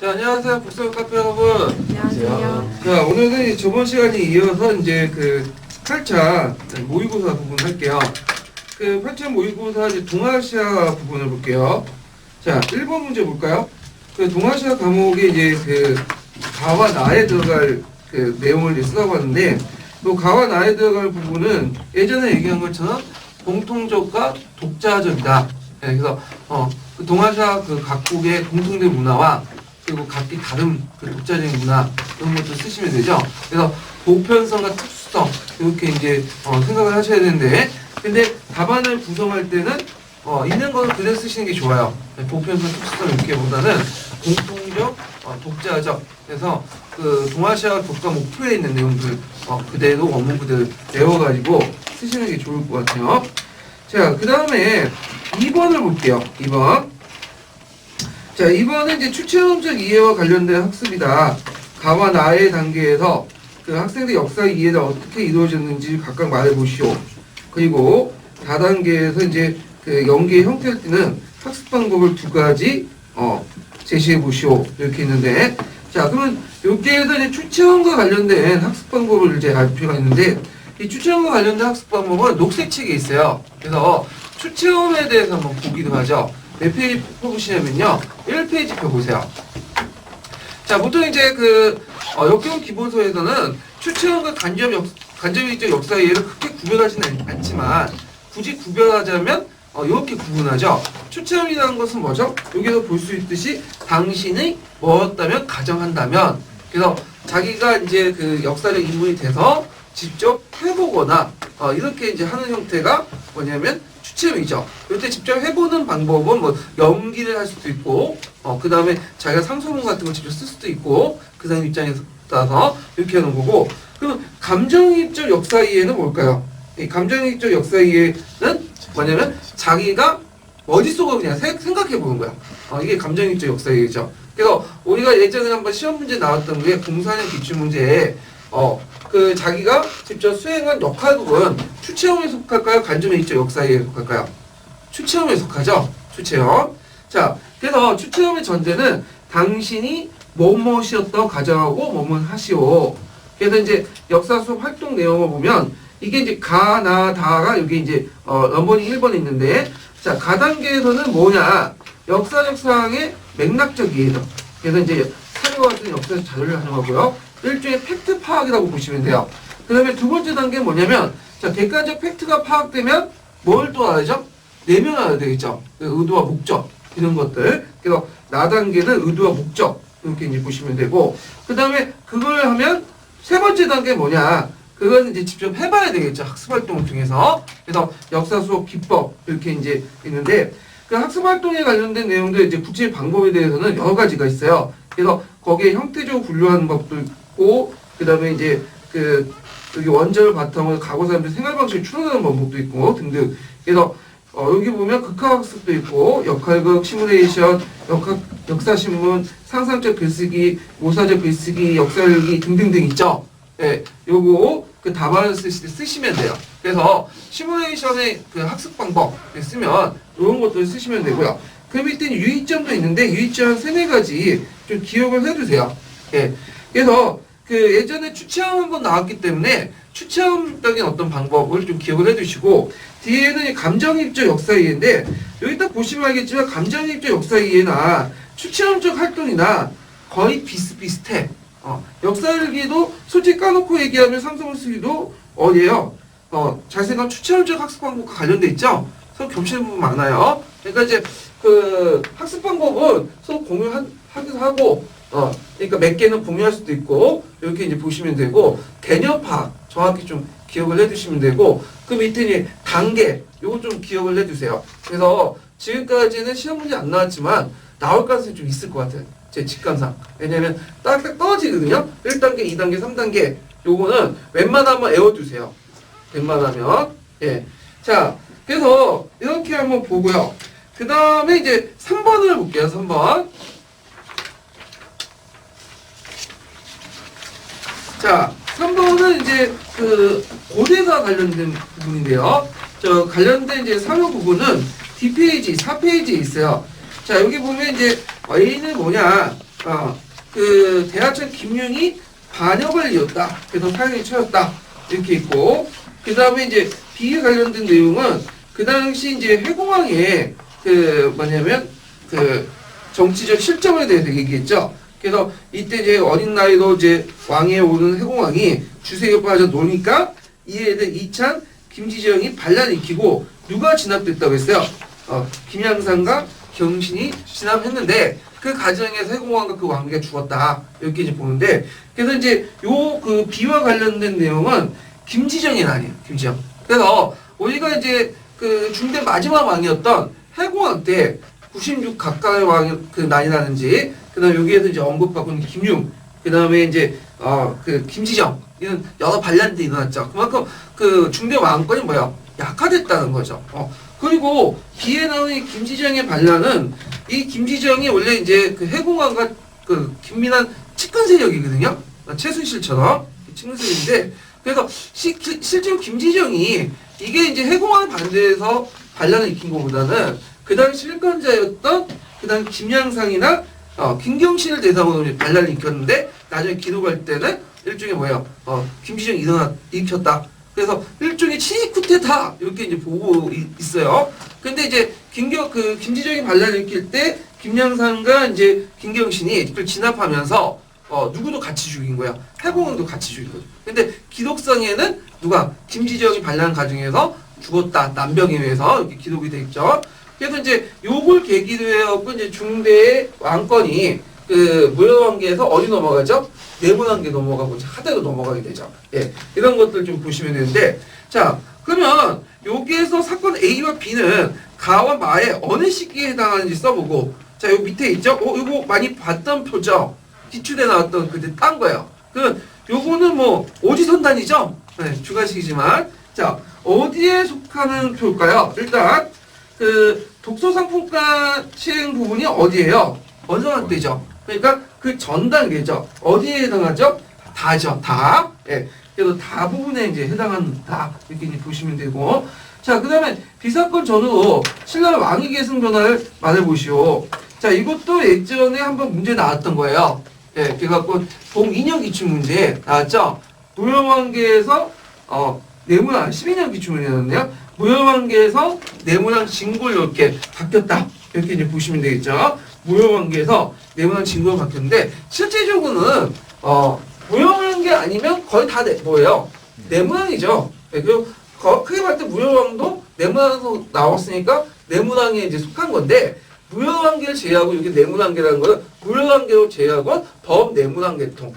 자, 안녕하세요. 북서울 카페 여러분. 안녕하세요. 자, 오늘은 저번 시간에 이어서 이제 그 8차 모의고사 부분 할게요. 그 8차 모의고사 이제 동아시아 부분을 볼게요. 자, 1번 문제 볼까요? 그 동아시아 과목에 이제 그 가와 나에 들어갈 그 내용을 이제 쓰라고 하는데 또 가와 나에 들어갈 부분은 예전에 얘기한 것처럼 공통적과 독자적이다. 네, 그래서 어, 그 동아시아 그 각국의 공통된 문화와 그리고 각기 다른 그 독자적인 문화 이런 것도 쓰시면 되죠. 그래서 보편성과 특수성 이렇게 이제 어, 생각을 하셔야 되는데 근데 답안을 구성할 때는 어, 있는 거는 그대로 쓰시는 게 좋아요. 네, 보편성, 특수성 이렇게보다는 공통적, 어, 독자적 그래서 그 동아시아 독과 목표에 있는 내용들 어, 그대로 원문 그대로 외워가지고 쓰시는 게 좋을 것 같아요. 자, 그 다음에 2번을 볼게요. 2번. 자, 2번은 이제 추체험적 이해와 관련된 학습이다. 가와 나의 단계에서 그 학생들 역사 이해가 어떻게 이루어졌는지 각각 말해보시오. 그리고 다단계에서 이제 그 연계의 형태를 띠는 학습 방법을 두 가지 어, 제시해 보시오. 이렇게 있는데 자, 그러면 여기에서 이제 추체험과 관련된 학습 방법을 이제 알 필요가 있는데 이 추체험과 관련된 학습 방법은 녹색 책에 있어요. 그래서 추체험에 대해서 한번 보기도 하죠. 몇 페이지 펴보시냐면요. 1페이지 펴보세요. 자, 보통 이제 그, 어, 역경 기본서에서는 추체험과 간접 역, 간접적 역사 이해를 크게 구별하지는 않- 않지만, 굳이 구별하자면, 어, 이렇게 구분하죠. 추체험이라는 것은 뭐죠? 여기서 볼 수 있듯이, 당신이 뭐였다면 가정한다면, 그래서 자기가 이제 그 역사적 인물이 돼서 직접 해보거나, 어, 이렇게 이제 하는 형태가 뭐냐면, 추체험이죠. 이때 직접 해보는 방법은 뭐 연기를 할 수도 있고, 어, 그 다음에 자기가 상소문 같은 걸 직접 쓸 수도 있고, 그 사람 입장에서 따라서 이렇게 하는 거고, 그럼 감정이입적 역사 이해는 뭘까요? 이 감정이입적 역사 이해는 뭐냐면 자기가 머릿속으로 그냥 생- 생각해 보는 거야. 어, 이게 감정이입적 역사 이해죠. 그래서 우리가 예전에 한번 시험 문제 나왔던 게 공사년 기출 문제에 어, 그 자기가 직접 수행한 역할극은 추체험에 속할까요? 간접이입적 역사 이해에 속할까요? 추체험에 속하죠. 추체험. 자, 그래서 추체험의 전제는 당신이 뭐뭇이었다 가정하고 뭐뭇 하시오. 그래서 이제 역사 수업 활동 내용을 보면 이게 이제 가, 나, 다가 여기 이제 어, 넘버링 1번에 있는데 자, 가 단계에서는 뭐냐? 역사적 사항의 맥락적 이해죠. 그래서 이제 사료와 같은 역사적 자료를 하는 거고요. 일종의 팩트 파악이라고 보시면 돼요. 그 다음에 두 번째 단계는 뭐냐면 자, 객관적 팩트가 파악되면 뭘 또 알아야죠? 내면화해야 되겠죠. 그 의도와 목적 이런 것들. 그래서 나 단계는 의도와 목적 이렇게 이제 보시면 되고 그 다음에 그걸 하면 세 번째 단계 뭐냐? 그건 이제 직접 해봐야 되겠죠. 학습 활동을 통해서. 그래서 역사 수업 기법 이렇게 이제 있는데 그 학습 활동에 관련된 내용들 이제 구체 방법에 대해서는 여러 가지가 있어요. 그래서 거기에 형태적으로 분류하는 법도 있고 그 다음에 이제 그 여기 원자를 바탕으로 과거 사람들 생활 방식을 추론하는 방법도 있고 등등. 그래서 어, 여기 보면 극학학습도 있고 역할극, 시뮬레이션, 역학, 역사신문, 상상적 글쓰기, 모사적 글쓰기, 역사일기 등등등 있죠. 예, 요거 그 답안을 때 쓰시면 돼요. 그래서 시뮬레이션의 그 학습 방법 쓰면 이런 것들 쓰시면 되고요. 그 밑에 유의점도 있는데 유의점 세네 가지 좀 기억을 해두세요. 예, 그래서 그 예전에 추체험 한번 나왔기 때문에 추체험적인 어떤 방법을 좀 기억을 해두시고 뒤에는 이 감정입적 역사 이해인데 여기 딱 보시면 알겠지만 감정입적 역사 이해나 추체험적 활동이나 거의 비슷비슷해. 어, 역사일기도 솔직히 까놓고 얘기하면 상성을 쓰기도 어디에요? 어, 잘 생각하면 추체험적 학습 방법과 관련돼 있죠? 서로 겹치는 부분 많아요. 그러니까 이제 그 학습 방법은 서로 공유하기도 하고 어, 그러니까 몇 개는 공유할 수도 있고 이렇게 이제 보시면 되고 개념 파악 정확히 좀 기억을 해두시면 되고 그 밑에 이제 단계 요거 좀 기억을 해두세요. 그래서 지금까지는 시험 문제 안 나왔지만 나올 가능성이 좀 있을 것 같아요. 제 직감상. 왜냐면 딱딱 떨어지거든요. 1단계, 2단계, 3단계. 요거는 웬만하면 외워두세요. 웬만하면. 예. 자, 그래서 이렇게 한번 보고요. 그 다음에 이제 3번을 볼게요. 3번. 자, 3번은 이제 그 고대사 관련된 부분인데요. 저 관련된 이제 사료 부분은 뒷페이지, 4페이지에 있어요. 자, 여기 보면 이제 A는 뭐냐? 아, 그 대하천 김융이 반역을 이었다. 그래서 사형이 처했다. 이렇게 있고 그 다음에 이제 비에 관련된 내용은 그 당시 이제 해공왕의 그 뭐냐면 그 정치적 실정에 대해서 얘기했죠. 그래서 이때 이제 어린 나이로 이제 왕에 오른 해공왕이 주세에 빠져 노니까 이에 대해 이찬 김지정이 반란을 일으키고 누가 진압됐다고 했어요? 어, 김양산과 경신이 진압했는데 그 과정에서 해공왕과 그 왕비가 죽었다 이렇게 이제 보는데 그래서 이제 요 그 비와 관련된 내용은 김지정이 아니에요 김지정 그래서 우리가 이제 그 중대 마지막 왕이었던 해공왕 때 96 가까이 왕그 난이라든지 그 다음 여기에서 이제 언급받고 있는 김융 그다음에 이제 어 그 김지정 이런 여러 반란들이 일어났죠. 그만큼 그 중대 왕권이 뭐야? 약화됐다는 거죠. 어 그리고 비에 나오는 이 김지정의 반란은 이 김지정이 원래 이제 그 해공왕과 그 김민한 측근 세력이거든요. 어, 최순실처럼 측근 세력인데 그래서 시, 시- 실제로 김지정이 이게 이제 해공왕 반대해서 반란을 일으킨 것보다는 그 당시 실권자였던 그 당시 김양상이나 어, 김경신을 대상으로 반란을 일으켰는데 나중에 기록할 때는 일종의 뭐예요? 어, 김지정이 일어나 일으켰다. 그래서 일종의 친위 쿠데타 이렇게 이제 보고 이- 있어요. 근데 이제 김경 그 김지정이 반란을 일으킬 때 김양상과 이제 김경신이 그걸 진압하면서 어, 누구도 같이 죽인 거야. 해공왕도 같이 죽인 거죠. 근데 기록상에는 누가 김지정이 반란 과정에서 죽었다 남병에 의해서 이렇게 기록이 돼 있죠. 그래서 이제 요걸 계기로 해갖고 이제 중대의 왕권이 그 무효관계에서 어디 넘어가죠? 내문관계 넘어가고 이제 하대로 넘어가게 되죠. 예, 이런 것들 좀 보시면 되는데 자 그러면 여기에서 사건 A와 B는 가와 마의 어느 시기에 해당하는지 써보고 자 요 밑에 있죠? 어 이거 많이 봤던 표죠? 기출에 나왔던 그때 딴 거예요. 그 요거는 뭐 오지선단이죠? 네, 주관식이지만 자 어디에 속하는 표일까요? 일단 그 독서 상품권 시행 부분이 어디예요? 때죠. 그러니까 그 전 단계죠. 어디에 해당하죠? 다죠. 다. 예. 그래서 다 부분에 이제 해당한다. 이렇게 이제 보시면 되고. 자, 그 다음에 비사건 전후로 신라 왕위 계승 변화를 말해보시오. 자, 이것도 예전에 한번 문제 나왔던 거예요. 예, 그래갖고 동인형 기출 문제 나왔죠? 무효관계에서 어, 내문항 12년 기출 문제였네요. 무효관계에서 내문항 진골 이렇게 바뀌었다. 이렇게 이제 보시면 되겠죠. 무효관계에서 내문항 진골 바뀌었는데 실제적으로는 어, 무효관계 아니면 거의 다 내, 뭐예요? 내문항이죠. 예, 그리고 거- 크게 봤을 때 무효왕도 내문항에서 나왔으니까 내문항에 이제 속한 건데 무효관계를 제외하고 이게 내문관계라는 거는 무효관계로 제외하고 범내문관계통